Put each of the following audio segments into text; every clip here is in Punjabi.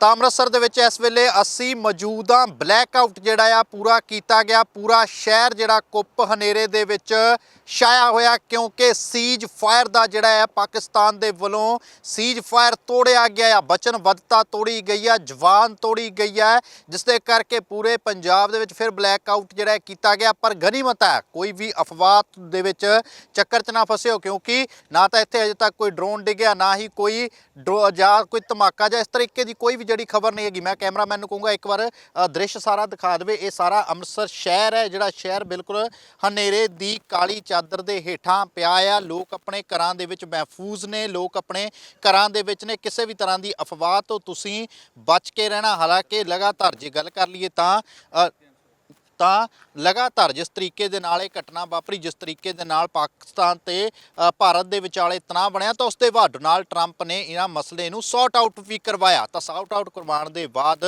ਤਾਂ ਅੰਮ੍ਰਿਤਸਰ ਦੇ ਵਿੱਚ ਇਸ ਵੇਲੇ ਅਸੀਂ ਮੌਜੂਦਾ ਬਲੈਕ ਆਊਟ ਜਿਹੜਾ ਆ, ਪੂਰਾ ਕੀਤਾ ਗਿਆ। ਪੂਰਾ ਸ਼ਹਿਰ ਜਿਹੜਾ ਕੁੱਪ ਹਨੇਰੇ ਦੇ ਵਿੱਚ ਛਾਇਆ ਹੋਇਆ, ਕਿਉਂਕਿ ਸੀਜ ਫਾਇਰ ਦਾ ਜਿਹੜਾ ਆ, ਪਾਕਿਸਤਾਨ ਦੇ ਵੱਲੋਂ ਸੀਜ ਫਾਇਰ ਤੋੜਿਆ ਗਿਆ ਆ। ਵਚਨਬੱਧਤਾ ਤੋੜੀ ਗਈ ਆ, ਜਵਾਨ ਤੋੜੀ ਗਈ ਆ ਜਿਸ ਦੇ ਕਰਕੇ ਪੂਰੇ ਪੰਜਾਬ ਦੇ ਵਿੱਚ ਫਿਰ ਬਲੈਕ ਆਊਟ ਜਿਹੜਾ ਕੀਤਾ ਗਿਆ। ਪਰ ਗਨੀਮਤ ਹੈ, ਕੋਈ ਵੀ ਅਫਵਾਹ ਦੇ ਵਿੱਚ ਚੱਕਰ 'ਚ ਨਾ ਫਸਿਓ, ਕਿਉਂਕਿ ਨਾ ਤਾਂ ਇੱਥੇ ਅਜੇ ਤੱਕ ਕੋਈ ਡਰੋਨ ਡਿੱਗਿਆ, ਨਾ ਹੀ ਕੋਈ ਡਰੋ- ਜਾਂ ਕੋਈ ਧਮਾਕਾ ਜਾਂ ਇਸ ਤਰੀਕੇ ਦੀ ਕੋਈ ਵੀ ਜਿਹੜੀ ਖਬਰ ਨਹੀਂ ਹੈਗੀ, ਮੈਂ ਕੈਮਰਾਮੈਨ ਨੂੰ ਕਹੂੰਗਾ, ਇੱਕ ਵਾਰ ਦ੍ਰਿਸ਼ ਸਾਰਾ ਦਿਖਾ ਦੇਵੇ। ਇਹ ਸਾਰਾ ਅੰਮ੍ਰਿਤਸਰ ਸ਼ਹਿਰ ਹੈ, ਜਿਹੜਾ ਸ਼ਹਿਰ ਬਿਲਕੁਲ ਹਨੇਰੇ ਦੀ ਕਾਲੀ ਚਾਦਰ ਦੇ ਹੇਠਾਂ ਪਿਆ ਆ। ਲੋਕ ਆਪਣੇ ਘਰਾਂ ਦੇ ਵਿੱਚ ਮਹਿਫੂਜ਼ ਨੇ, ਲੋਕ ਆਪਣੇ ਘਰਾਂ ਦੇ ਵਿੱਚ ਨੇ। ਕਿਸੇ ਵੀ ਤਰ੍ਹਾਂ ਦੀ ਅਫਵਾਹ ਤੋਂ ਤੁਸੀਂ ਬਚ ਕੇ ਰਹਿਣਾ। ਹਾਲਾਂਕਿ ਲਗਾਤਾਰ ਜੇ ਗੱਲ ਕਰ ਲਈਏ ਤਾਂ ਤਾਂ ਲਗਾਤਾਰ ਜਿਸ ਤਰੀਕੇ ਦੇ ਨਾਲ ਇਹ ਘਟਨਾ ਵਾਪਰੀ, ਜਿਸ ਤਰੀਕੇ ਦੇ ਨਾਲ ਪਾਕਿਸਤਾਨ ਤੇ ਭਾਰਤ ਦੇ ਵਿਚਾਲੇ ਤਣਾਅ ਬਣਿਆ, ਤਾਂ ਉਸ ਦੇ ਬਾਅਦ ਡੋਨਾਲਡ ਟਰੰਪ ਨੇ ਇਹਨਾਂ ਮਸਲੇ ਨੂੰ ਸੌਟ ਆਊਟ ਵੀ ਕਰਵਾਇਆ। ਤਾਂ ਸੌਟ ਆਊਟ ਕਰਵਾਉਣ ਦੇ ਬਾਅਦ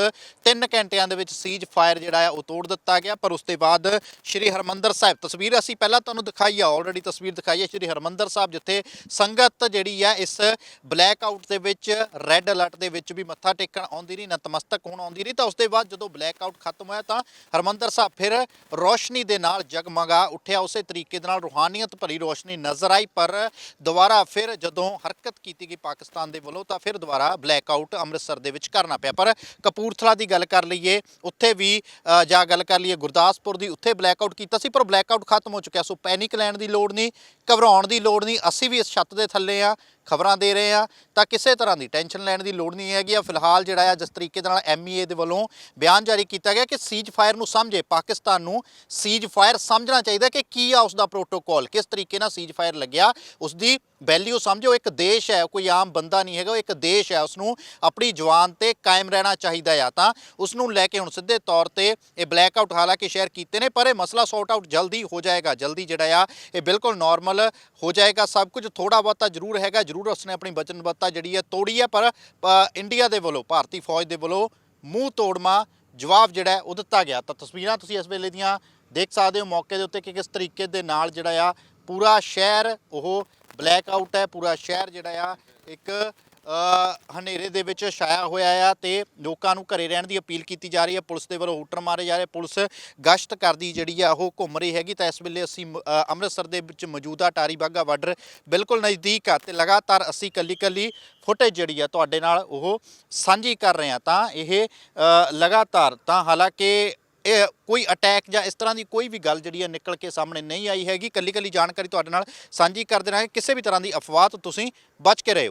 3 ਘੰਟਿਆਂ ਦੇ ਵਿੱਚ ਸੀਜ ਫਾਇਰ ਜਿਹੜਾ ਆ ਉਹ ਤੋੜ ਦਿੱਤਾ ਗਿਆ। ਪਰ ਉਸ ਦੇ ਬਾਅਦ ਸ਼੍ਰੀ ਹਰਮੰਦਰ ਸਾਹਿਬ, ਤਸਵੀਰ ਅਸੀਂ ਪਹਿਲਾਂ ਤੁਹਾਨੂੰ ਦਿਖਾਈ ਆ ਆਲਰੇਡੀ ਤਸਵੀਰ ਦਿਖਾਈ ਹੈ ਸ਼੍ਰੀ ਹਰਮੰਦਰ ਸਾਹਿਬ, ਜਿੱਥੇ ਸੰਗਤ ਜਿਹੜੀ ਆ ਇਸ ਬਲੈਕ ਆਊਟ ਦੇ ਵਿੱਚ ਰੈੱਡ ਅਲਰਟ ਦੇ ਵਿੱਚ ਵੀ ਮੱਥਾ ਟੇਕਣ ਆਉਂਦੀ ਰਹੀ, ਨਤਮਸਤਕ ਹੋਣ ਆਉਂਦੀ ਰਹੀ। ਤਾਂ ਉਸ ਦੇ ਬਾਅਦ ਜਦੋਂ ਬਲੈਕ ਆਊਟ ਖਤਮ ਹੋਇਆ ਤਾਂ ਹਰਮੰਦਰ ਸਾਹਿਬ ਫਿਰ ਰੋਸ਼ਨੀ ਦੇ ਨਾਲ ਜਗਮਗਾ ਉੱਠਿਆ। ਉਸੇ ਤਰੀਕੇ ਦੇ ਨਾਲ ਰੂਹਾਨੀਅਤ ਭਰੀ ਰੋਸ਼ਨੀ ਨਜ਼ਰ ਆਈ, ਪਰ ਦੁਬਾਰਾ ਫਿਰ ਜਦੋਂ ਹਰਕਤ ਕੀਤੀ ਗਈ ਪਾਕਿਸਤਾਨ ਦੇ ਵੱਲੋਂ, ਤਾਂ ਫਿਰ ਦੁਬਾਰਾ ਬਲੈਕ ਆਊਟ ਅੰਮ੍ਰਿਤਸਰ ਦੇ ਵਿੱਚ ਕਰਨਾ ਪਿਆ। ਪਰ ਕਪੂਰਥਲਾ ਦੀ ਗੱਲ ਕਰ ਲਈਏ, ਉੱਥੇ ਵੀ ਜਾਂ ਗੱਲ ਕਰ ਲਈਏ ਗੁਰਦਾਸਪੁਰ ਦੀ, ਉੱਥੇ ਬਲੈਕ ਆਊਟ ਕੀਤਾ ਸੀ, ਪਰ ਬਲੈਕ ਆਊਟ ਖਤਮ ਹੋ ਚੁੱਕਿਆ। ਸੋ ਪੈਨਿਕ ਲੈਣ ਦੀ ਲੋੜ ਨਹੀਂ, ਘਬਰਾਉਣ ਦੀ ਲੋੜ ਨਹੀਂ। ਅਸੀਂ ਵੀ ਇਸ ਛੱਤ ਦੇ ਥੱਲੇ ਆ। ਖਬਰਾਂ ਦੇ ਰਹੇ ਆ, ਤਾਂ ਕਿਸੇ ਤਰ੍ਹਾਂ ਦੀ ਟੈਨਸ਼ਨ ਲੈਣ ਦੀ ਲੋੜ ਨਹੀਂ ਹੈਗੀ। ਆ ਫਿਲਹਾਲ ਜਿਹੜਾ ਆ, ਜਿਸ ਤਰੀਕੇ ਦੇ ਨਾਲ ਐਮਈਏ ਦੇ ਵੱਲੋਂ ਬਿਆਨ ਜਾਰੀ ਕੀਤਾ ਗਿਆ ਕਿ ਸੀਜ ਫਾਇਰ ਨੂੰ ਸਮਝੇ। ਪਾਕਿਸਤਾਨ ਨੂੰ ਸੀਜ ਫਾਇਰ ਸਮਝਣਾ ਚਾਹੀਦਾ ਕਿ ਕੀ ਆ ਉਸ ਦਾ ਪ੍ਰੋਟੋਕਾਲ ਕਿਸ ਤਰੀਕੇ ਨਾਲ ਸੀਜ ਫਾਇਰ ਲੱਗਿਆ ਉਸ ਦੀ ਵੈਲਿਊ ਸਮਝੋ, ਇੱਕ ਦੇਸ਼ ਹੈ, ਕੋਈ ਆਮ ਬੰਦਾ ਨਹੀਂ ਹੈਗਾ, ਉਹ ਇੱਕ ਦੇਸ਼ ਹੈ ਉਸ ਨੂੰ ਆਪਣੀ ਜਵਾਨ ਤੇ ਕਾਇਮ ਰਹਿਣਾ ਚਾਹੀਦਾ ਆ। ਤਾਂ ਉਸ ਨੂੰ ਲੈ ਕੇ ਹੁਣ ਸਿੱਧੇ ਤੌਰ ਤੇ ਇਹ ਬਲੈਕ ਆਊਟ ਹਾਲਾਂਕਿ ਸ਼ੇਅਰ ਕੀਤੇ ਨੇ, ਪਰ ਇਹ ਮਸਲਾ ਸੌਟ ਆਊਟ ਜਲਦੀ ਹੋ ਜਾਏਗਾ, ਜਲਦੀ ਜਿਹੜਾ ਆ, ਇਹ ਬਿਲਕੁਲ ਨਾਰਮਲ ਹੋ ਜਾਏਗਾ। ਸਭ ਕੁਝ ਥੋੜਾ ਬਹੁਤਾ ਜ਼ਰੂਰ ਹੈਗਾ, ਜ਼ਰੂਰ ਉਸਨੇ ਆਪਣੀ ਵਚਨਬੱਧਤਾ ਜਿਹੜੀ ਹੈ ਤੋੜੀ ਹੈ ਪਰ ਇੰਡੀਆ ਦੇ ਵੱਲੋਂ, ਭਾਰਤੀ ਫੌਜ ਦੇ ਵੱਲੋਂ ਮੂੰਹ ਤੋੜਮਾ ਜਵਾਬ ਜਿਹੜਾ ਉਹ ਦਿੱਤਾ ਗਿਆ। ਤਾਂ ਤਸਵੀਰਾਂ ਤੁਸੀਂ ਇਸ ਵੇਲੇ ਦੀਆਂ ਦੇਖ ਸਕਦੇ ਹੋ, ਮੌਕੇ ਦੇ ਉੱਤੇ ਕਿ ਕਿਸ ਤਰੀਕੇ ਦੇ ਨਾਲ ਜਿਹੜਾ ਆ, ਪੂਰਾ ਸ਼ਹਿਰ ਉਹ ਬਲੈਕ ਆਊਟ ਹੈ, ਪੂਰਾ ਸ਼ਹਿਰ ਜਿਹੜਾ ਆ, ਇੱਕ ਹਨੇਰੇ ਦੇ ਵਿੱਚ ਛਾਇਆ ਹੋਇਆ ਆ ਤੇ ਲੋਕਾਂ ਨੂੰ ਘਰੇ ਰਹਿਣ ਦੀ ਅਪੀਲ ਕੀਤੀ ਜਾ ਰਹੀ ਹੈ। ਪੁਲਿਸ ਦੇ ਵੱਲੋਂ ਹੂਟਰ ਮਾਰੇ ਜਾ ਰਹੇ। ਪੁਲਿਸ ਗਸ਼ਤ ਕਰਦੀ ਜਿਹੜੀ ਆ, ਉਹ ਘੁੰਮ ਰਹੀ ਹੈਗੀ। ਤਾਂ ਇਸ ਵੇਲੇ ਅਸੀਂ ਮ- ਅੰਮ੍ਰਿਤਸਰ ਦੇ ਵਿੱਚ ਮੌਜੂਦਾ ਟਾਰੀ ਬਾਗਾ ਬਾਰਡਰ ਬਿਲਕੁਲ ਨਜ਼ਦੀਕ ਆ ਤੇ ਲਗਾਤਾਰ ਅਸੀਂ ਕੱਲੀ ਕੱਲੀ ਫੁਟੇਜ ਜਿਹੜੀ ਆ, ਤੁਹਾਡੇ ਨਾਲ ਉਹ ਸਾਂਝੀ ਕਰ ਰਹੇ ਆ। ਤਾਂ ਇਹ ਲਗਾਤਾਰ, ਤਾਂ ਹਾਲਾਂਕਿ ਇਹ ਕੋਈ ਅਟੈਕ ਜਾਂ ਇਸ ਤਰ੍ਹਾਂ ਦੀ ਕੋਈ ਵੀ ਗੱਲ ਜਿਹੜੀ ਹੈ ਨਿਕਲ ਕੇ ਸਾਹਮਣੇ ਨਹੀਂ ਆਈ ਹੈਗੀ। ਕੱਲੀ ਕੱਲੀ ਜਾਣਕਾਰੀ ਤੁਹਾਡੇ ਨਾਲ ਸਾਂਝੀ ਕਰਦੇ ਰਹਾਂਗੇ। ਕਿਸੇ ਵੀ ਤਰ੍ਹਾਂ ਦੀ ਅਫਵਾਹ ਤੋਂ ਤੁਸੀਂ ਬਚ ਕੇ ਰਹੋ।